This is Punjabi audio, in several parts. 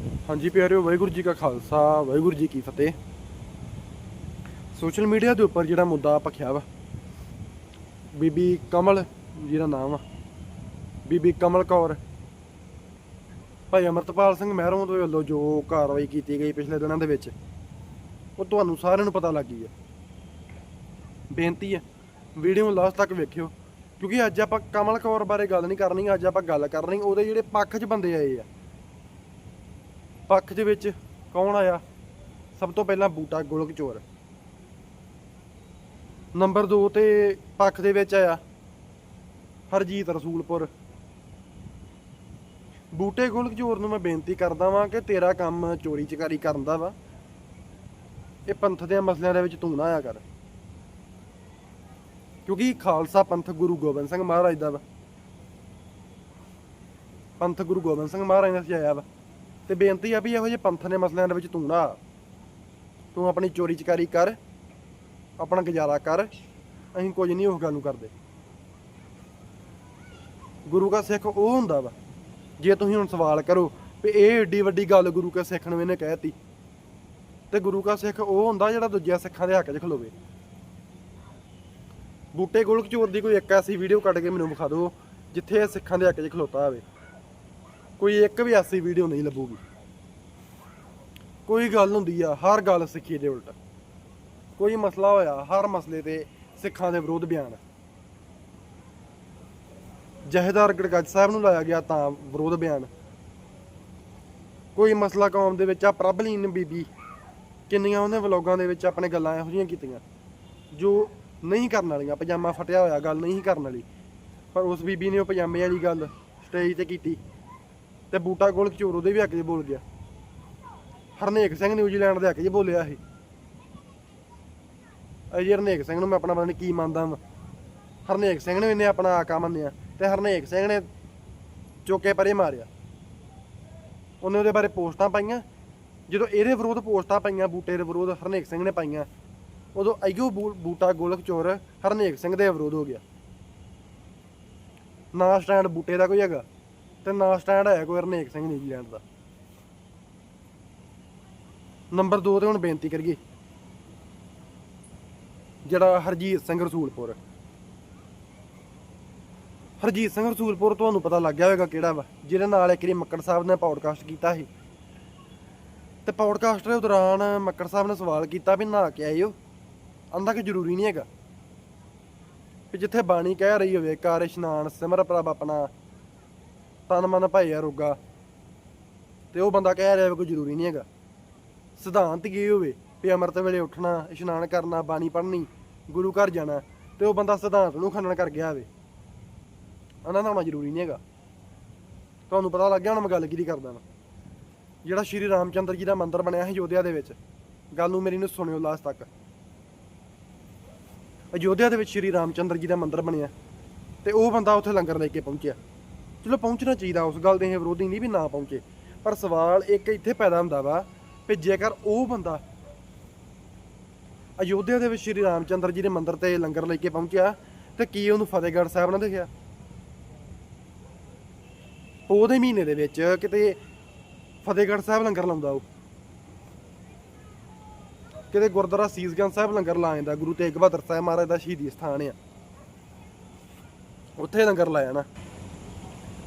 ਹਾਂਜੀ ਪਿਆਰਿਓ, ਵਾਹਿਗੁਰੂ ਜੀ ਕਾ ਖਾਲਸਾ, ਵਾਹਿਗੁਰੂ ਜੀ ਕੀ ਫਤਿਹ। ਸੋਸ਼ਲ ਮੀਡੀਆ ਦੇ ਉੱਪਰ ਜਿਹੜਾ ਮੁੱਦਾ ਪਖਿਆ ਵਾ, ਬੀਬੀ ਕਮਲ ਜਿਹਦਾ ਨਾਮ ਆ, ਬੀਬੀ ਕਮਲ ਕੌਰ। ਭਾਈ ਅਮਰਤਪਾਲ ਸਿੰਘ ਮਹਿਰੋਂ ਦੇ ਵੱਲੋਂ ਜੋ ਕਾਰਵਾਈ ਕੀਤੀ ਗਈ ਪਿਛਲੇ ਦਿਨਾਂ ਦੇ ਵਿੱਚ, ਉਹ ਤੁਹਾਨੂੰ ਸਾਰਿਆਂ ਨੂੰ ਪਤਾ ਲੱਗ ਗਈ ਹੈ ਬੇਨਤੀ ਹੈ ਵੀਡੀਓ ਨੂੰ ਲਾਸਟ ਤੱਕ ਵੇਖਿਓ, ਕਿਉਂਕਿ ਅੱਜ ਆਪਾਂ ਕਮਲ ਕੌਰ ਬਾਰੇ ਗੱਲ ਨਹੀਂ ਕਰਨੀ, ਅੱਜ ਆਪਾਂ ਗੱਲ ਕਰਨੀ, ਉਹਦੇ ਜਿਹੜੇ ਪੱਖ 'ਚ ਬੰਦੇ ਆਏ ਆ। ਪੱਖ ਦੇ ਵਿੱਚ ਕੌਣ ਆਇਆ? ਸਭ ਤੋਂ ਪਹਿਲਾਂ ਬੂਟਾ ਗੋਲਕ ਚੋਰ। ਨੰਬਰ 2 ਤੇ ਪੱਖ ਦੇ ਵਿੱਚ ਆਇਆ ਹਰਜੀਤ ਰਸੂਲਪੁਰ। ਬੂਟੇ ਗੋਲਕ ਚੋਰ ਨੂੰ ਮੈਂ ਬੇਨਤੀ ਕਰਦਾ ਵਾਂ ਕਿ ਤੇਰਾ ਕੰਮ ਚੋਰੀ ਚਕਾਰੀ ਕਰਨ ਦਾ ਵਾ। ਇਹ ਪੰਥ ਦੇ ਮਸਲਿਆਂ ਦੇ ਵਿੱਚ ਤੂੰ ਨਾ ਆਇਆ ਕਰ। ਕਿਉਂਕਿ ਖਾਲਸਾ ਪੰਥ ਗੁਰੂ ਗੋਬਿੰਦ ਸਿੰਘ ਮਹਾਰਾਜ ਦਾ ਵਾ। ਪੰਥ ਗੁਰੂ ਗੋਬਿੰਦ ਸਿੰਘ ਮਹਾਰਾਜ ਨੇ ਸਜਾਇਆ ਵਾ। ਤੇ ਬੇਨਤੀ ਆ ਵੀ ਇਹੋ ਜਿਹੇ ਪੰਥ ਨੇ ਮਸਲਿਆਂ ਦੇ ਵਿੱਚ ਤੂੰ ਨਾ। ਤੂੰ ਆਪਣੀ ਚੋਰੀ ਚਕਾਰੀ ਕਰ, ਆਪਣਾ ਗੁਜ਼ਾਰਾ ਕਰ, ਅਸੀਂ ਕੁਝ ਨਹੀਂ ਉਸ ਗੱਲ ਨੂੰ ਕਰਦੇ। ਗੁਰੂ ਦਾ ਸਿੱਖ ਉਹ ਹੁੰਦਾ ਵਾ, ਜੇ ਤੁਸੀਂ ਹੁਣ ਸਵਾਲ ਕਰੋ ਵੀ ਇਹ ਏਡੀ ਵੱਡੀ ਗੱਲ ਗੁਰੂ ਕਾ ਸਿੱਖ ਨੂੰ ਇਹਨੇ ਕਹਿਤੀ ਤੇ ਗੁਰੂ ਕਾ ਸਿੱਖ ਉਹ ਹੁੰਦਾ ਜਿਹੜਾ ਦੂਜਿਆਂ ਸਿੱਖਾਂ ਦੇ ਹੱਕ 'ਚ ਖਲੋਵੇ। ਬੂਟੇ ਗੋਲਕ ਚੋਰ ਦੀ ਕੋਈ ਇੱਕ ਐਸੀ ਵੀਡੀਓ ਕੱਢ ਕੇ ਮੈਨੂੰ ਵਿਖਾ ਦਿਓ, ਜਿੱਥੇ ਇਹ ਸਿੱਖਾਂ ਦੇ ਹੱਕ 'ਚ ਖਲੋਤਾ ਹੋਵੇ। ਕੋਈ ਇੱਕ ਵੀ ਐਸੀ ਵੀਡੀਓ ਨਹੀਂ ਲੱਭੂਗੀ। ਕੋਈ ਗੱਲ ਹੁੰਦੀ ਆ, ਹਰ ਗੱਲ ਸਿੱਖੀ ਦੇ ਉਲਟ। ਕੋਈ ਮਸਲਾ ਹੋਇਆ, ਹਰ ਮਸਲੇ ਤੇ ਸਿੱਖਾਂ ਦੇ ਵਿਰੋਧ ਬਿਆਨ। ਜਹੇਦਾਰ ਗੜਗੱਜ ਸਾਹਿਬ ਨੂੰ ਲਾਇਆ ਗਿਆ ਤਾਂ ਵਿਰੋਧ ਬਿਆਨ। ਕੋਈ ਮਸਲਾ ਕੌਮ ਦੇ ਵਿੱਚ ਆ ਪ੍ਰਭਲੀਨ ਬੀਬੀ। ਕਿੰਨੀਆਂ ਉਹਨੇ ਵਲੋਗਾਂ ਦੇ ਵਿੱਚ ਆਪਣੇ ਗੱਲਾਂ ਇਹੋ ਜਿਹੀਆਂ ਕੀਤੀਆਂ। ਜੋ ਨਹੀਂ ਕਰਨ ਵਾਲੀਆਂ, ਪਜਾਮਾ ਫਟਿਆ ਹੋਇਆ, ਗੱਲ ਨਹੀਂ ਕਰਨ ਵਾਲੀ। ਪਰ ਉਸ ਬੀਬੀ ਨੇ ਉਹ ਪਜਾਮੇ ਵਾਲੀ ਗੱਲ ਸਟੇਜ ਤੇ ਕੀਤੀ। ਤੇ ਬੂਟਾ ਗੋਲਕ ਚੋਰ ਉਹਦੇ ਵੀ ਹੱਕ 'ਚ ਬੋਲ ਗਿਆ। ਹਰਨੇਕ ਸਿੰਘ ਨਿਊਜ਼ੀਲੈਂਡ ਦੇ ਹੱਕ 'ਚ ਬੋਲਿਆ ਇਹ। ਅਜੇ ਹਰਨੇਕ ਸਿੰਘ ਨੂੰ ਮੈਂ ਆਪਣਾ ਪਤਾ ਨਹੀਂ ਕੀ ਮੰਨਦਾ ਵਾਂ। ਹਰਨੇਕ ਸਿੰਘ ਨੇ ਇਹਨੇ ਆਪਣਾ ਆਕਾ ਮੰਨਿਆ ਤੇ ਹਰਨੇਕ ਸਿੰਘ ਨੇ ਚੋਕੇ ਪਰੇ ਮਾਰਿਆ। ਉਹਨੇ ਉਹਦੇ ਬਾਰੇ ਪੋਸਟਾਂ ਪਾਈਆਂ। ਜਦੋਂ ਇਹਦੇ ਵਿਰੋਧ ਪੋਸਟਾਂ ਪਾਈਆਂ, ਬੂਟੇ ਦੇ ਵਿਰੋਧ ਹਰਨੇਕ ਸਿੰਘ ਨੇ ਪਾਈਆਂ, ਉਦੋਂ ਆਈਓ ਬੂ- ਬੂਟਾ ਗੋਲਕ ਚੋਰ ਹਰਨੇਕ ਸਿੰਘ ਦੇ ਵਿਰੋਧ ਹੋ ਗਿਆ। ਨਾ ਸਟੈਂਡ ਬੂਟੇ ਦਾ ਕੋਈ ਹੈਗਾ। ਤੇ ਨਾ ਸਟੈਂਡ ਹੈ ਕੋਈ ਹਰਨੇਕ ਸਿੰਘ ਨਿਊਜ਼ੀਲੈਂਡ ਦਾ। ਨੰਬਰ 2 ਤੇ ਹੁਣ ਬੇਨਤੀ ਕਰੀਏ, ਜਿਹੜਾ ਹਰਜੀਤ ਸਿੰਘ ਰਸੂਲਪੁਰ। ਹਰਜੀਤ ਸਿੰਘ ਰਸੂਲਪੁਰ ਤੁਹਾਨੂੰ ਪਤਾ ਲੱਗ ਗਿਆ ਹੋਵੇਗਾ ਕਿਹੜਾ ਵਾ, ਜਿਹਦੇ ਨਾਲ ਇੱਕ ਵਾਰੀ ਮੱਕੜ ਸਾਹਿਬ ਨੇ ਪੌਡਕਾਸਟ ਕੀਤਾ ਸੀ। ਤੇ ਪੌਡਕਾਸਟ ਦੇ ਦੌਰਾਨ ਮੱਕੜ ਸਾਹਿਬ ਨੇ ਸਵਾਲ ਕੀਤਾ ਵੀ ਨਹਾ ਕੇ ਆਇਓ ਅੰਦਾ ਕਿ ਜ਼ਰੂਰੀ ਨਹੀਂ ਹੈਗਾ। ਵੀ ਜਿੱਥੇ ਬਾਣੀ ਕਹਿ ਰਹੀ ਹੋਵੇ ਕਾਰ ਇਸ਼ਨਾਨ ਸਿਮਰ ਪ੍ਰਭ ਆਪਣਾ ਤਨ ਮਨ ਭਾਈ ਆ ਰੋਗਾ। ਤੇ ਉਹ ਬੰਦਾ ਕਹਿ ਰਿਹਾ ਵੀ ਕੋਈ ਜ਼ਰੂਰੀ ਨਹੀਂ ਹੈਗਾ। ਸਿਧਾਂਤ ਕੀ ਹੋਵੇ? ਵੀ ਅੰਮ੍ਰਿਤ ਵੇਲੇ ਉੱਠਣਾ, ਇਸ਼ਨਾਨ ਕਰਨਾ, ਬਾਣੀ ਪੜ੍ਹਨੀ, ਗੁਰੂ ਘਰ ਜਾਣਾ, ਤੇ ਉਹ ਬੰਦਾ ਸਿਧਾਂਤ ਨੂੰ ਖੰਡਨ ਕਰ ਗਿਆ ਹੋਵੇ। ਉਹਨਾਂ ਦਾ ਹੋਣਾ ਜ਼ਰੂਰੀ ਨਹੀਂ ਹੈਗਾ। ਤੁਹਾਨੂੰ ਪਤਾ ਲੱਗ ਗਿਆ ਹੁਣ ਮੈਂ ਗੱਲ ਕਿਹਦੀ ਕਰਦਾ ਹਾਂ ਜਿਹੜਾ ਸ਼੍ਰੀ ਰਾਮਚੰਦਰ ਜੀ ਦਾ ਮੰਦਿਰ ਬਣਿਆ ਸੀ ਅਯੋਧਿਆ ਦੇ ਵਿੱਚ। ਗੱਲ ਨੂੰ ਮੇਰੀ ਨੂੰ ਸੁਣਿਓ ਲਾਸਟ ਤੱਕ। ਅਯੋਧਿਆ ਦੇ ਵਿੱਚ ਸ਼੍ਰੀ ਰਾਮਚੰਦਰ ਜੀ ਦਾ ਮੰਦਿਰ ਬਣਿਆ। ਤੇ ਉਹ ਬੰਦਾ ਉੱਥੇ ਲੰਗਰ ਲੈ ਕੇ ਪਹੁੰਚਿਆ। ਚਲੋ ਪਹੁੰਚਣਾ ਚਾਹੀਦਾ, ਉਸ ਗੱਲ ਦੇ ਇਹ ਵਿਰੋਧੀ ਨਹੀਂ ਵੀ ਨਾ ਪਹੁੰਚੇ। ਪਰ ਸਵਾਲ ਇੱਕ ਇੱਥੇ ਪੈਦਾ ਹੁੰਦਾ ਵਾ ਵੀ ਜੇਕਰ ਉਹ ਬੰਦਾ ਅਯੋਧਿਆ ਦੇ ਵਿੱਚ ਸ਼੍ਰੀ ਰਾਮਚੰਦਰ ਜੀ ਦੇ ਮੰਦਿਰ ਤੇ ਲੰਗਰ ਲੈ ਕੇ ਪਹੁੰਚਿਆ, ਤੇ ਕੀ ਉਹਨੂੰ ਫਤਿਹਗੜ੍ਹ ਸਾਹਿਬ ਨਾ ਦਿਖਿਆ? ਉਹਦੇ ਮਹੀਨੇ ਦੇ ਵਿੱਚ ਕਿਤੇ ਫਤਿਹਗੜ੍ਹ ਸਾਹਿਬ ਲੰਗਰ ਲਾਉਂਦਾ ਉਹ। ਕਿਤੇ ਗੁਰਦੁਆਰਾ ਸੀਸਗੰਜ ਸਾਹਿਬ ਲੰਗਰ ਲਾ ਜਾਂਦਾ ਗੁਰੂ ਤੇਗ ਬਹਾਦਰ ਸਾਹਿਬ ਮਹਾਰਾਜ ਦਾ ਸ਼ਹੀਦੀ ਸਥਾਨ ਆ। ਉੱਥੇ ਲੰਗਰ ਲਾਇਆ ਨਾ।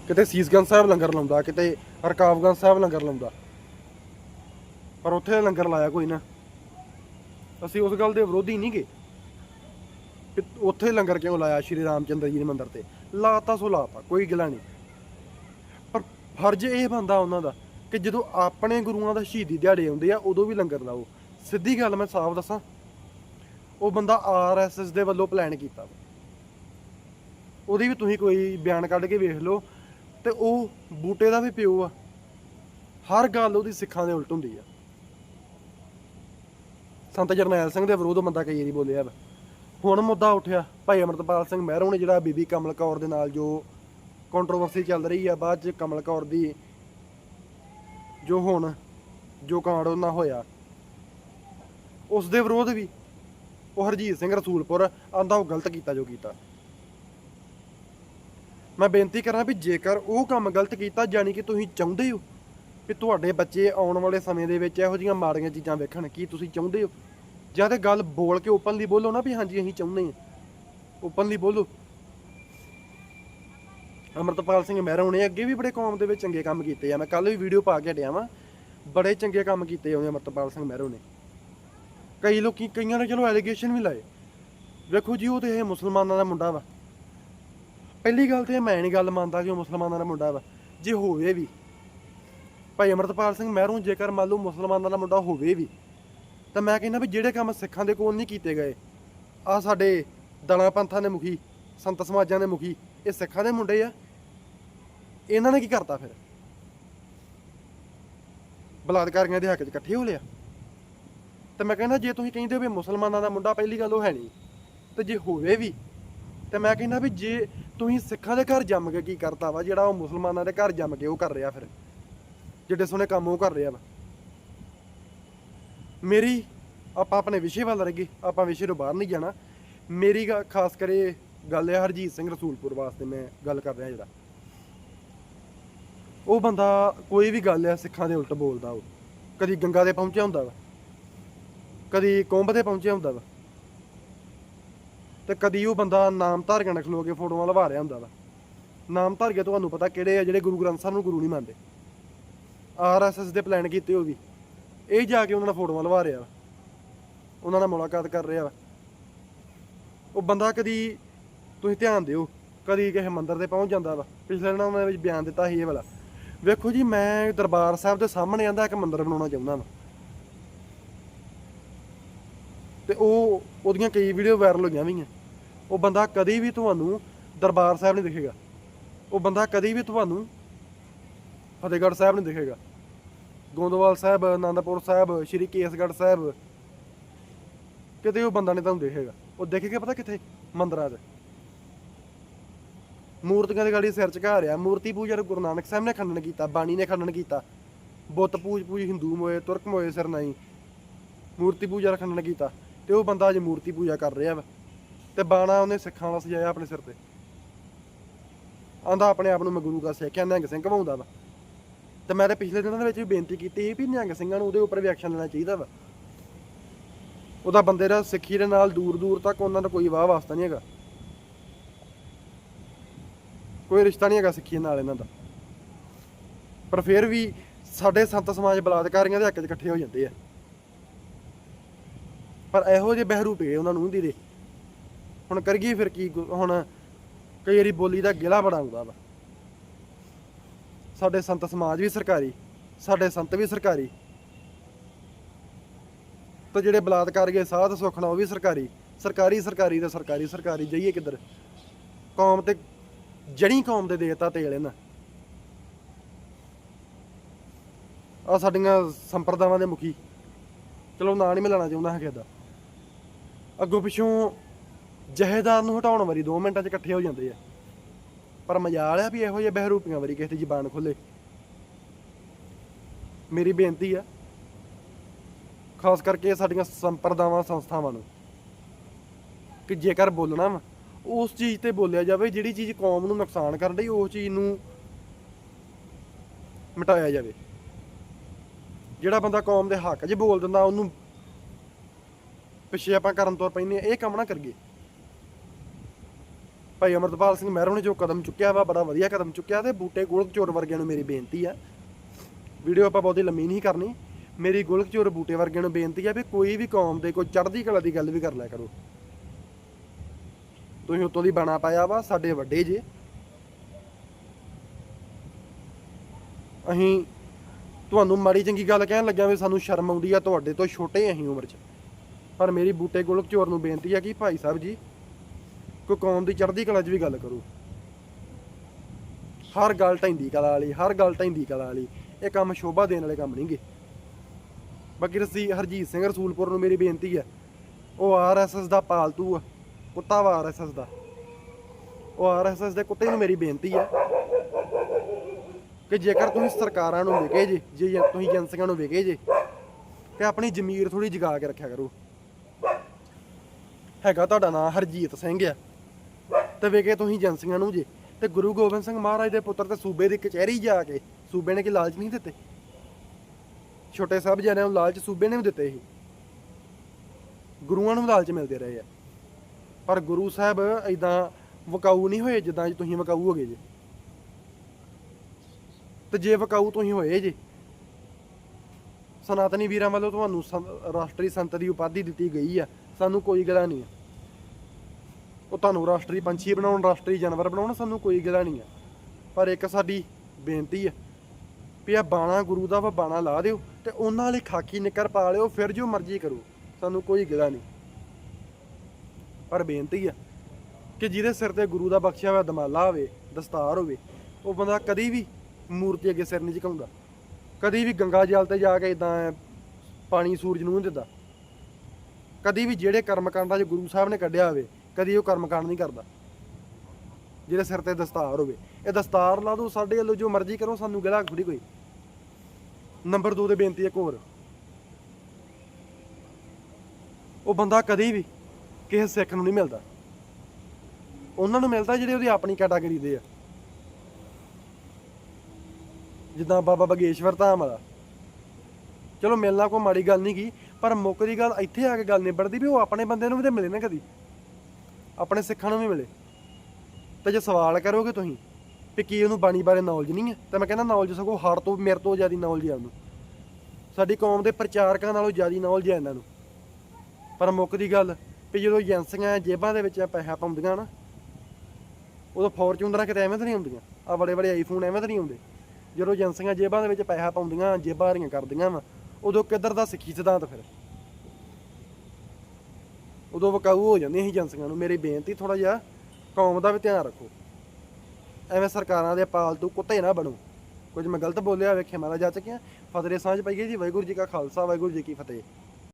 ਕਿਤੇ ਸੀਸਗੰਜ ਸਾਹਿਬ ਲੰਗਰ ਲਾਉਂਦਾ, ਕਿਤੇ ਰਕਾਬਗੰਜ ਸਾਹਿਬ ਲੰਗਰ ਲਾਉਂਦਾ। ਪਰ ਉੱਥੇ ਲੰਗਰ ਲਾਇਆ ਕੋਈ ਨਾ। ਅਸੀਂ ਉਸ ਗੱਲ ਦੇ ਵਿਰੋਧੀ ਨਹੀਂ ਗਏ। ਕਿ ਉੱਥੇ ਲੰਗਰ ਕਿਉਂ ਲਾਇਆ ਸ਼੍ਰੀ ਰਾਮਚੰਦਰ ਜੀ ਦੇ ਮੰਦਿਰ ਤੇ? ਲਾਤਾ ਸੋ ਲਾਤਾ, ਕੋਈ ਗਿਲਾ ਨਹੀਂ। ਪਰ ਫਰਜ਼ ਇਹ ਬੰਦਾ ਉਹਨਾਂ ਦਾ ਕਿ ਜਦੋਂ ਆਪਣੇ ਗੁਰੂਆਂ ਦਾ ਸ਼ਹੀਦੀ ਦਿਹਾੜੇ ਆਉਂਦੇ ਆ, ਉਦੋਂ ਵੀ ਲੰਗਰ ਲਾਓ। ਸਿੱਧੀ ਗੱਲ ਮੈਂ ਸਾਫ਼ ਦੱਸਾਂ, ਉਹ ਬੰਦਾ ਆਰਐਸਐਸ ਦੇ ਵੱਲੋਂ ਪਲਾਨ ਕੀਤਾ। ਵਾ ਉਹਦੀ ਵੀ ਤੁਸੀਂ ਕੋਈ ਬਿਆਨ ਕੱਢ ਕੇ ਵੇਖ ਲਓ ਤੇ ਉਹ ਬੂਟੇ ਦਾ ਵੀ ਪਿਓ ਆ। ਹਰ ਗੱਲ ਉਹਦੀ ਸਿੱਖਾਂ ਦੇ ਉਲਟ ਹੁੰਦੀ ਆ। ਸੰਤ ਜਰਨੈਲ ਸਿੰਘ ਦੇ ਵਿਰੋਧ ਬੰਦਾ ਕਈ ਵਾਰੀ ਬੋਲਿਆ ਵਾ। ਹੁਣ ਮੁੱਦਾ ਉੱਠਿਆ, ਭਾਈ ਅਮਰਤਪਾਲ ਸਿੰਘ ਮਹਿਰੋਂ ਨੇ ਜਿਹੜਾ ਬੀਬੀ ਕਮਲ ਕੌਰ ਦੇ ਨਾਲ ਜੋ ਕੰਟਰੋਵਰਸੀ ਚੱਲ ਰਹੀ ਆ, ਬਾਅਦ ਚ ਕਮਲ ਕੌਰ ਦੀ ਜੋ ਹੁਣ ਜੋ ਕਾਂਡ ਉਹਨਾਂ ਹੋਇਆ, ਉਸ ਦੇ ਵਿਰੋਧ ਵੀ ਉਹ ਹਰਜੀਤ ਸਿੰਘ ਰਸੂਲਪੁਰ ਆਂਦਾ ਉਹ ਗਲਤ ਕੀਤਾ ਜੋ ਕੀਤਾ। ਮੈਂ ਬੇਨਤੀ ਕਰਾਂ ਵੀ ਜੇਕਰ ਉਹ ਕੰਮ ਗਲਤ ਕੀਤਾ ਜਾਨੀ ਕਿ ਤੁਸੀਂ ਚਾਹੁੰਦੇ ਹੋ ਵੀ ਤੁਹਾਡੇ ਬੱਚੇ ਆਉਣ ਵਾਲੇ ਸਮੇਂ ਦੇ ਵਿੱਚ ਇਹੋ ਜਿਹੀਆਂ ਮਾੜੀਆਂ ਚੀਜ਼ਾਂ ਵੇਖਣ, ਕੀ ਤੁਸੀਂ ਚਾਹੁੰਦੇ ਹੋ? ਜਾਂ ਤੇ ਗੱਲ ਬੋਲ ਕੇ ਓਪਨਲੀ ਬੋਲੋ ਨਾ ਵੀ ਹਾਂਜੀ, ਅਸੀਂ ਚਾਹੁੰਦੇ ਹਾਂ। ਓਪਨਲੀ ਬੋਲੋ। ਅਮਰਤਪਾਲ ਸਿੰਘ ਮਹਿਰੋਂ ਨੇ ਅੱਗੇ ਵੀ ਬੜੇ ਕੌਮ ਦੇ ਵਿੱਚ ਚੰਗੇ ਕੰਮ ਕੀਤੇ ਆ। ਮੈਂ ਕੱਲ ਵੀ ਵੀਡੀਓ ਪਾ ਕੇ ਹਟਿਆ ਵਾਂ। ਬੜੇ ਚੰਗੇ ਕੰਮ ਕੀਤੇ ਉਹਨੇ ਅਮਰਤਪਾਲ ਸਿੰਘ ਮਹਿਰੋਂ ਨੇ ਕਈ ਲੋਕੀ, ਕਈਆਂ ਨੇ ਚਲੋ ਐਲੀਗੇਸ਼ਨ ਵੀ ਲਾਏ। ਵੇਖੋ ਜੀ, ਉਹ ਤੇ ਇਹ ਮੁਸਲਮਾਨਾਂ ਦਾ ਮੁੰਡਾ ਵਾ। ਪਹਿਲੀ ਗੱਲ ਤੇ ਮੈਂ ਨਹੀਂ ਗੱਲ ਮੰਨਦਾ ਕਿ ਉਹ ਮੁਸਲਮਾਨਾਂ ਦਾ ਮੁੰਡਾ ਵਾ, ਜੇ ਹੋਵੇ ਵੀ। ਭਾਈ ਅਮਰਤਪਾਲ ਸਿੰਘ ਮਹਿਰੂ ਜੇਕਰ ਮੰਨ ਲਓ ਮੁਸਲਮਾਨਾਂ ਦਾ ਮੁੰਡਾ ਹੋਵੇ ਵੀ, ਤਾਂ ਮੈਂ ਕਹਿੰਦਾ ਵੀ ਜਿਹੜੇ ਕੰਮ ਸਿੱਖਾਂ ਦੇ ਕੋਲ ਨਹੀਂ ਕੀਤੇ ਗਏ ਆ ਸਾਡੇ ਦਲਾਂ ਪੰਥਾਂ ਦੇ ਮੁਖੀ, ਸੰਤ ਸਮਾਜਾਂ ਦੇ ਮੁਖੀ, ਇਹ ਸਿੱਖਾਂ ਦੇ ਮੁੰਡੇ ਆ। ਇਹਨਾਂ ਨੇ ਕੀ ਕਰਤਾ ਫਿਰ? ਬਲਾਤਕਾਰੀਆਂ ਦੇ ਹੱਕ 'ਚ ਇਕੱਠੇ ਹੋ ਲਿਆ। ਤੇ ਮੈਂ ਕਹਿੰਦਾ ਜੇ ਤੁਸੀਂ ਕਹਿੰਦੇ ਹੋ ਵੀ ਮੁਸਲਮਾਨਾਂ ਦਾ ਮੁੰਡਾ, ਪਹਿਲੀ ਗੱਲ ਉਹ ਹੈ ਨਹੀਂ। ਤੇ ਜੇ ਹੋਵੇ ਵੀ ਤੇ ਮੈਂ ਕਹਿੰਦਾ ਵੀ ਜੇ ਤੁਸੀਂ ਸਿੱਖਾਂ ਦੇ ਘਰ ਜੰਮ ਕੇ ਕੀ ਕਰਤਾ ਵਾ, ਜਿਹੜਾ ਉਹ ਮੁਸਲਮਾਨਾਂ ਦੇ ਘਰ ਜੰਮ ਕੇ ਉਹ ਕਰ ਰਿਹਾ ਫਿਰ। ਜਿਹੜੇ ਸੋਹਣੇ ਕੰਮ ਉਹ ਕਰ ਰਿਹਾ ਵਾ। ਮੇਰੀ, ਆਪਾਂ ਆਪਣੇ ਵਿਸ਼ੇ ਵੱਲ ਰਹਿ ਗਏ ਆਪਾਂ ਵਿਸ਼ੇ ਤੋਂ ਬਾਹਰ ਨਹੀਂ ਜਾਣਾ। ਮੇਰੀ ਗਾ- ਖਾਸ ਕਰੇ ਗੱਲ ਹੈ ਹਰਜੀਤ ਸਿੰਘ ਰਸੂਲਪੁਰ ਵਾਸਤੇ ਮੈਂ ਗੱਲ ਕਰ ਰਿਹਾ ਜਿਹੜਾ। ਉਹ ਬੰਦਾ ਕੋਈ ਵੀ ਗੱਲ ਆ ਸਿੱਖਾਂ ਦੇ ਉਲਟ ਬੋਲਦਾ ਉਹ। ਕਦੀ ਗੰਗਾ ਦੇ ਪਹੁੰਚਿਆ ਹੁੰਦਾ ਵਾ। ਕਦੀ ਕੁੰਭ ਦੇ ਪਹੁੰਚਿਆ ਹੁੰਦਾ ਵਾ। ਤੇ ਕਦੀ ਉਹ ਬੰਦਾ ਨਾਮ ਧਾਰ ਕੇ ਖਲੋ ਕੇ ਫੋਟੋਆਂ ਲਵਾ ਰਿਹਾ ਹੁੰਦਾ ਵਾ। ਨਾਮ ਧਾਰ ਤੁਹਾਨੂੰ ਪਤਾ ਕਿਹੜੇ ਆ, ਜਿਹੜੇ ਗੁਰੂ ਗ੍ਰੰਥ ਸਾਹਿਬ ਨੂੰ ਗੁਰੂ ਨਹੀਂ ਮੰਨਦੇ। ਆਰਐਸਐਸ ਦੇ ਪਲਾਨ ਕੀਤੇ ਉਹ ਵੀ। ਇਹ ਜਾ ਕੇ ਉਹਨਾਂ ਨਾਲ ਫੋਟੋਆਂ ਲਵਾ ਰਿਹਾ ਵਾ। ਉਹਨਾਂ ਨਾਲ ਮੁਲਾਕਾਤ ਕਰ ਰਿਹਾ ਵਾ। ਉਹ ਬੰਦਾ ਕਦੀ, ਤੁਸੀਂ ਧਿਆਨ ਦਿਓ, ਕਦੀ ਕਿਸੇ ਮੰਦਿਰ ਤੇ ਪਹੁੰਚ ਜਾਂਦਾ ਵਾ। ਪਿਛਲੇ ਦਿਨਾਂ ਉਹਨਾਂ ਵਿੱਚ ਬਿਆਨ ਦਿੱਤਾ ਸੀ ਇਹ ਵਾਲਾ। ਵੇਖੋ ਜੀ, ਮੈਂ ਦਰਬਾਰ ਸਾਹਿਬ ਦੇ ਸਾਹਮਣੇ ਆਂਦਾ, ਇੱਕ ਮੰਦਿਰ ਬਣਾਉਣਾ ਚਾਹੁੰਦਾ ਵਾਂ। ਤੇ ਉਹ ਉਹਦੀਆਂ ਕਈ ਵੀਡੀਓ ਵਾਇਰਲ ਹੋਈਆਂ ਵੀ ਆ। ਉਹ ਬੰਦਾ ਕਦੀ ਵੀ ਤੁਹਾਨੂੰ ਦਰਬਾਰ ਸਾਹਿਬ ਨਹੀਂ ਦਿਖੇਗਾ। ਉਹ ਬੰਦਾ ਕਦੀ ਵੀ ਤੁਹਾਨੂੰ ਫਤਿਹਗੜ੍ਹ ਸਾਹਿਬ ਨਹੀਂ ਦਿਖੇਗਾ। ਗੋਂਦਵਾਲ ਸਾਹਿਬ ਆਨੰਦਪੁਰ ਸਾਹਿਬ, ਸ਼੍ਰੀ ਕੇਸਗੜ੍ਹ ਸਾਹਿਬ, ਕਿਤੇ ਉਹ ਬੰਦਾ ਨਹੀਂ ਤੁਹਾਨੂੰ ਦਿਖੇਗਾ। ਉਹ ਦੇਖੇਗਾ ਪਤਾ ਕਿੱਥੇ? ਮੰਦਰਾਂ 'ਚ। ਮੂਰਤੀਆਂ ਦੇ ਗਾੜੀ ਸਿਰ ਝੁਕਾ ਰਿਹਾ ਮੂਰਤੀ ਪੂਜਾ ਨੂੰ ਗੁਰੂ ਨਾਨਕ ਸਾਹਿਬ ਨੇ ਖੰਡਨ ਕੀਤਾ, ਬਾਣੀ ਨੇ ਖੰਡਨ ਕੀਤਾ। ਬੁੱਤ ਪੂਜ ਪੂਜ ਹਿੰਦੂ ਮੋਏ, ਤੁਰਕ ਮੋਏ ਸਿਰ ਨਹੀਂ। ਮੂਰਤੀ ਪੂਜਾ ਦਾ ਖੰਡਨ ਕੀਤਾ। ਤੇ ਉਹ ਬੰਦਾ ਅੱਜ ਮੂਰਤੀ ਪੂਜਾ ਕਰ ਰਿਹਾ ਵਾ। ਤੇ ਬਾਣਾ ਉਹਨੇ ਸਿੱਖਾਂ ਵਾਲਾ ਸਜਾਇਆ ਆਪਣੇ ਸਿਰ ਤੇ। ਆਂਦਾ ਆਪਣੇ ਆਪ ਨੂੰ ਮੈਂ ਗੁਰੂ ਦਾ ਸਿੱਖ ਆ, ਨਿਹੰਗ ਸਿੰਘ ਕਮਾਉਂਦਾ ਵਾ। ਤੇ ਮੈਂ ਤੇ ਪਿਛਲੇ ਦਿਨਾਂ ਦੇ ਵਿੱਚ ਵੀ ਬੇਨਤੀ ਕੀਤੀ ਸੀ ਵੀ ਨਿਹੰਗ ਸਿੰਘਾਂ ਨੂੰ ਉਹਦੇ ਉੱਪਰ ਵੀ ਐਕਸ਼ਨ ਲੈਣਾ ਚਾਹੀਦਾ ਵਾ। ਉਹਦਾ ਬੰਦੇ ਦਾ ਸਿੱਖੀ ਦੇ ਨਾਲ ਦੂਰ ਦੂਰ ਤੱਕ ਉਹਨਾਂ ਦਾ ਕੋਈ ਵਾਹ ਵਾਸਤਾ ਨਹੀਂ ਹੈਗਾ। ਕੋਈ ਰਿਸ਼ਤਾ ਨਹੀਂ ਹੈਗਾ ਸਿੱਖੀ ਨਾਲ ਇਹਨਾਂ ਦਾ। ਪਰ ਫਿਰ ਵੀ ਸਾਡੇ ਸੰਤ ਸਮਾਜ ਬਲਾਤਕਾਰੀਆਂ ਦੇ ਹੱਕ 'ਚ ਇਕੱਠੇ ਹੋ ਜਾਂਦੇ ਆ। ਪਰ ਇਹੋ ਜਿਹੇ ਬਹਿਰੂ ਪਏ ਉਹਨਾਂ ਨੂੰ ਦੇ ਹੁਣ ਕਰੀਏ ਫਿਰ ਕੀ ਹੁਣ ਕਈ ਵਾਰੀ ਬੋਲੀ ਦਾ ਗਿਲਾ ਬੜਾ ਆਉਂਦਾ ਵਾ। ਸਾਡੇ ਸੰਤ ਸਮਾਜ ਵੀ ਸਰਕਾਰੀ, ਸਾਡੇ ਸੰਤ ਵੀ ਸਰਕਾਰੀ। ਤੇ ਜਿਹੜੇ ਬਲਾਤਕਾਰ ਗਏ ਸਾਧ ਸੁਖਣਾ ਉਹ ਵੀ ਸਰਕਾਰੀ। ਸਰਕਾਰੀ ਸਰਕਾਰੀ ਤੇ ਸਰਕਾਰੀ ਸਰਕਾਰੀ ਜਾਈਏ ਕਿੱਧਰ? ਕੌਮ ਤੇ ਜਣੀ ਕੌਮ ਦੇ ਦੇਤਾ ਤੇਲ ਇਹਨਾਂ। ਆ ਸਾਡੀਆਂ ਸੰਪਰਦਾਵਾਂ ਦੇ ਮੁਖੀ। ਚਲੋ ਨਾਂ ਨਹੀਂ ਮਿਲਾਣਾ ਚਾਹੁੰਦਾ ਹਾਂ ਕਿਸੇ ਅੱਗੋਂ ਪਿੱਛੋਂ ਜਹੇਦਾਰ ਨੂੰ ਹਟਾਉਣ ਵਾਰੀ 2 ਮਿੰਟਾਂ 'ਚ ਇਕੱਠੇ ਹੋ ਜਾਂਦੇ ਆ। ਪਰ ਮਜਾਲ ਆ ਵੀ ਇਹੋ ਜਿਹੇ ਬਹਿਰੂਪੀਆਂ ਵਾਰੀ ਕਿਸੇ ਦੀ ਜ਼ਬਾਨ ਖੁੱਲੇ। ਮੇਰੀ ਬੇਨਤੀ ਆ, ਖਾਸ ਕਰਕੇ ਸਾਡੀਆਂ ਸੰਪਰਦਾਵਾਂ, ਸੰਸਥਾਵਾਂ ਨੂੰ, ਕਿ ਜੇਕਰ ਬੋਲਣਾ ਵਾ, ਉਸ ਚੀਜ਼ ਤੇ ਬੋਲਿਆ ਜਾਵੇ ਜਿਹੜੀ ਚੀਜ਼ ਕੌਮ ਨੂੰ ਨੁਕਸਾਨ ਕਰਨ ਡਈ ਉਸ ਚੀਜ਼ ਨੂੰ ਮਿਟਾਇਆ ਜਾਵੇ। ਜਿਹੜਾ ਬੰਦਾ ਕੌਮ ਦੇ ਹੱਕ 'ਚ ਬੋਲ ਦਿੰਦਾ, ਉਹਨੂੰ ਪਿੱਛੇ ਆਪਾਂ ਕਰਨ ਤੋਂ ਪੈਨੇ ਇਹ ਕੰਮ ਨਾ ਕਰੀਏ। ਭਾਈ ਅਮਰਤਪਾਲ ਸਿੰਘ ਮਹਿਰੋਂ ਨੇ ਜੋ ਕਦਮ ਚੁੱਕਿਆ ਵਾ, ਬੜਾ ਵਧੀਆ ਕਦਮ ਚੁੱਕਿਆ ਤੇ ਬੂਟੇ ਗੋਲਕਚੋਰ ਵਰਗਿਆਂ ਨੂੰ ਮੇਰੀ ਬੇਨਤੀ ਆ। ਵੀਡੀਓ ਆਪਾਂ ਬਹੁਤੀ ਲੰਮੀ ਨਹੀਂ ਕਰਨੀ। ਮੇਰੀ ਗੋਲਕਚੋਰ ਬੂਟੇ ਵਰਗਿਆਂ ਨੂੰ ਬੇਨਤੀ ਆ ਵੀ ਕੋਈ ਵੀ ਕੌਮ ਦੇ, ਕੋਈ ਚੜ੍ਹਦੀ ਕਲਾ ਦੀ ਗੱਲ ਵੀ ਕਰ ਲਿਆ ਕਰੋ। ਤੁਸੀਂ ਉਤੋਂ ਦੀ ਬਣਾ ਪਾਇਆ ਵਾ, ਸਾਡੇ ਵੱਡੇ ਜੇ। ਅਸੀਂ ਤੁਹਾਨੂੰ ਮਾੜੀ ਚੰਗੀ ਗੱਲ ਕਹਿਣ ਲੱਗਿਆ ਵੀ ਸਾਨੂੰ ਸ਼ਰਮ ਆਉਂਦੀ ਆ, ਤੁਹਾਡੇ ਤੋਂ ਛੋਟੇ ਅਸੀਂ ਉਮਰ 'ਚ। ਪਰ ਮੇਰੀ ਬੂਟੇ ਗੋਲਕ ਚੋਰ ਨੂੰ ਬੇਨਤੀ ਹੈ ਕਿ ਭਾਈ ਸਾਹਿਬ ਜੀ, ਕੋਈ ਕੌਮ ਦੀ ਚੜ੍ਹਦੀ ਕਲਾ 'ਚ ਵੀ ਗੱਲ ਕਰੋ। ਹਰ ਗੱਲ ਢੈਂਦੀ ਕਲਾ ਵਾਲੀ, ਹਰ ਗੱਲ ਢੈਂਦੀ ਕਲਾ ਵਾਲੀ, ਇਹ ਕੰਮ ਸ਼ੋਭਾ ਦੇਣ ਵਾਲੇ ਕੰਮ ਨਹੀਂਗੇ। ਬਾਕੀ ਰਸੀ ਹਰਜੀਤ ਸਿੰਘ ਰਸੂਲਪੁਰ ਨੂੰ ਮੇਰੀ ਬੇਨਤੀ ਆ ਉਹ ਆਰਐਸਐਸ ਦਾ ਪਾਲਤੂ ਆ, ਕੁੱਤਾ ਵਾ ਆਰਐਸਐਸ ਦਾ। ਉਹ ਆਰਐਸਐਸ ਦੇ ਕੁੱਤੇ ਨੂੰ ਮੇਰੀ ਬੇਨਤੀ ਹੈ ਕਿ ਜੇਕਰ ਤੁਸੀਂ ਸਰਕਾਰਾਂ ਨੂੰ ਵਿਕੇ ਜੇ ਜੇ ਤੁਸੀਂ ਏਜੰਸੀਆਂ ਨੂੰ ਵਿਕੇ ਜੇ, ਤੇ ਆਪਣੀ ਜ਼ਮੀਰ ਥੋੜੀ ਜਗਾ ਕੇ ਰੱਖਿਆ ਕਰੋ। ਹੈਗਾ ਤੁਹਾਡਾ ਨਾਮ ਹਰਜੀਤ ਸਿੰਘ ਆ। ਤੇ ਵੇਖੇ ਤੁਸੀਂ ਏਜੰਸੀਆਂ ਨੂੰ ਜੇ। ਤੇ ਗੁਰੂ ਗੋਬਿੰਦ ਸਿੰਘ ਮਹਾਰਾਜ ਦੇ ਪੁੱਤਰ ਤੇ ਸੂਬੇ ਦੀ ਕਚਹਿਰੀ ਜਾ ਕੇ, ਸੂਬੇ ਨੇ ਕੀ ਲਾਲਚ ਨਹੀਂ ਦਿੱਤੇ? ਛੋਟੇ ਸਾਹਿਬ ਸਾਹਿਬਜ਼ਾਦਿਆਂ ਨੂੰ ਲਾਲਚ ਸੂਬੇ ਨੇ ਵੀ ਦਿੱਤੇ ਸੀ। ਗੁਰੂਆਂ ਨੂੰ ਲਾਲਚ ਮਿਲਦੇ ਰਹੇ ਆ। ਪਰ ਗੁਰੂ ਸਾਹਿਬ ਇਦਾਂ ਵਕਾਊ ਨਹੀਂ ਹੋਏ ਜਿੱਦਾਂ ਜੀ ਤੁਸੀਂ ਵਕਾਊ ਹੋਗੇ ਜੇ। ਤੇ ਜੇ ਵਕਾਊ ਤੁਸੀਂ ਹੋਏ ਜੇ, ਸਨਾਤਨੀ ਵੀਰਾਂ ਵੱਲੋਂ ਤੁਹਾਨੂੰ ਰਾਸ਼ਟਰੀ ਸੰਤ ਦੀ ਉਪਾਧੀ ਦਿੱਤੀ ਗਈ ਆ। ਸਾਨੂੰ ਕੋਈ ਗਲਾ ਨਹੀਂ ਹੈ ਉਹ ਤੁਹਾਨੂੰ ਰਾਸ਼ਟਰੀ ਪੰਛੀ ਬਣਾਉਣ, ਰਾਸ਼ਟਰੀ ਜਾਨਵਰ ਬਣਾਉਣ, ਸਾਨੂੰ ਕੋਈ ਗਿਲਾ ਨਹੀਂ ਹੈ ਪਰ ਇੱਕ ਸਾਡੀ ਬੇਨਤੀ ਹੈ ਵੀ ਆ ਬਾਣਾ ਗੁਰੂ ਦਾ ਵਾ, ਬਾਣਾ ਲਾ ਦਿਓ ਤੇ ਉਹਨਾਂ ਲਈ ਖਾਕੀ ਨਿਕਰ ਪਾ ਲਿਓ, ਫਿਰ ਜੋ ਮਰਜ਼ੀ ਕਰੋ, ਸਾਨੂੰ ਕੋਈ ਗਿਲਾ ਨਹੀਂ। ਪਰ ਬੇਨਤੀ ਹੈ ਕਿ ਜਿਹਦੇ ਸਿਰ ਤੇ ਗੁਰੂ ਦਾ ਬਖਸ਼ਿਆ ਹੋਇਆ ਦਮਾਲਾ ਹੋਵੇ, ਦਸਤਾਰ ਹੋਵੇ, ਉਹ ਬੰਦਾ ਕਦੀ ਵੀ ਮੂਰਤੀ ਅੱਗੇ ਸਿਰ ਨਹੀਂ ਝੁਕਾਉਂਦਾ। ਕਦੀ ਵੀ ਗੰਗਾ ਜਲ ਤੇ ਜਾ ਕੇ ਇਦਾਂ ਪਾਣੀ ਸੂਰਜ ਨੂੰ ਦਿੰਦਾ। ਕਦੀ ਵੀ ਜਿਹੜੇ ਕਰਮ ਕਾਂਡਾਂ 'ਚ ਗੁਰੂ ਸਾਹਿਬ ਨੇ ਕੱਢਿਆ ਹੋਵੇ, ਕਦੀ ਉਹ ਕਰਮਕਾਂਡ ਨਹੀਂ ਕਰਦਾ। ਜਿਹਦੇ ਸਿਰ ਤੇ ਦਸਤਾਰ ਹੋਵੇ। ਇਹ ਦਸਤਾਰ ਲਾ ਦੋ, ਸਾਡੇ ਵੱਲੋਂ ਜੋ ਮਰਜ਼ੀ ਕਰੋ, ਸਾਨੂੰ ਗਲਾ ਥੋੜੀ ਕੋਈ। ਨੰਬਰ 2 ਤੇ ਬੇਨਤੀ ਇੱਕ ਹੋਰ। ਉਹ ਬੰਦਾ ਕਦੀ ਵੀ ਕਿਸੇ ਸਿੱਖ ਨੂੰ ਨਹੀਂ ਮਿਲਦਾ। ਉਹਨਾਂ ਨੂੰ ਮਿਲਦਾ ਜਿਹੜੇ ਉਹਦੀ ਆਪਣੀ ਕੈਟਾਗਰੀ ਦੇ ਆ। ਜਿੱਦਾਂ ਬਾਬਾ ਬਗੇਸ਼ਵਰ ਧਾਮ ਵਾਲਾ। ਚਲੋ ਮਿਲਣਾ ਕੋਈ ਮਾੜੀ ਗੱਲ ਨਹੀਂ ਕੀ ਪਰ ਮੁੱਕ ਦੀ ਗੱਲ ਇੱਥੇ ਆ ਕੇ ਗੱਲ ਨਿਬੜਦੀ ਵੀ ਉਹ ਆਪਣੇ ਬੰਦੇ ਨੂੰ ਵੀ ਤੇ ਮਿਲੇ ਨਾ ਕਦੀ। ਆਪਣੇ ਸਿੱਖਾਂ ਨੂੰ ਵੀ ਮਿਲੇ। ਤੇ ਜੇ ਸਵਾਲ ਕਰੋਗੇ ਤੁਸੀਂ ਵੀ ਕੀ ਉਹਨੂੰ ਬਾਣੀ ਬਾਰੇ ਨੌਲੇਜ ਨਹੀਂ ਹੈ, ਤਾਂ ਮੈਂ ਕਹਿੰਦਾ ਨੌਲੇਜ ਸਗੋਂ ਹਰ ਤੋਂ ਮੇਰੇ ਤੋਂ ਜ਼ਿਆਦਾ ਨੌਲੇਜ ਆ ਉਹਨੂੰ। ਸਾਡੀ ਕੌਮ ਦੇ ਪ੍ਰਚਾਰਕਾਂ ਨਾਲੋਂ ਜ਼ਿਆਦਾ ਨੌਲੇਜ ਹੈ ਇਹਨਾਂ ਨੂੰ। ਪਰ ਮੁੱਕਦੀ ਗੱਲ ਵੀ ਜਦੋਂ ਏਜੰਸੀਆਂ ਜੇਬਾਂ ਦੇ ਵਿੱਚ ਪੈਸਾ ਪਾਉਂਦੀਆਂ ਨਾ, ਉਦੋਂ ਫੋਰਚੂਨਰਾਂ ਕਿਤੇ ਐਵੇਂ ਤਾਂ ਨਹੀਂ ਹੁੰਦੀਆਂ। ਆ ਬੜੇ ਬੜੇ ਆਈਫੋਨ ਐਵੇਂ ਤਾਂ ਨਹੀਂ ਹੁੰਦੇ। ਜਦੋਂ ਏਜੰਸੀਆਂ ਜੇਬਾਂ ਦੇ ਵਿੱਚ ਪੈਸਾ ਪਾਉਂਦੀਆਂ, ਜੇਬਾਂ ਹਰੀਆਂ ਕਰਦੀਆਂ ਵਾ ਉਦੋਂ ਕਿੱਧਰ ਦਾ ਸਿੱਖੀ ਸਿਧਾਂਤ ਫਿਰ? ਉਦੋਂ ਵਕਾਊ ਹੋ ਜਾਂਦੀਆਂ ਸੀ ਏਜੰਸੀਆਂ ਨੂੰ। ਮੇਰੀ ਬੇਨਤੀ ਥੋੜਾ ਜਿਹਾ ਕੌਮ ਦਾ ਵੀ ਧਿਆਨ ਰੱਖੋ। ਐਵੇਂ ਸਰਕਾਰਾਂ ਦੇ ਪਾਲਤੂ ਕੁੱਤੇ ਨਾ ਬਣੋ। ਕੁਝ ਮੈਂ ਗਲਤ ਬੋਲਿਆ ਵੇਖੇ ਮਾਰਾ ਜਾ ਚੁੱਕਿਆ। ਫਤਿਹ ਸਾਂਝ ਪਾਈਏ ਜੀ। ਵਾਹਿਗੁਰੂ ਜੀ ਕਾ ਖਾਲਸਾ, ਵਾਹਿਗੁਰੂ ਜੀ ਕੀ ਫਤਿਹ।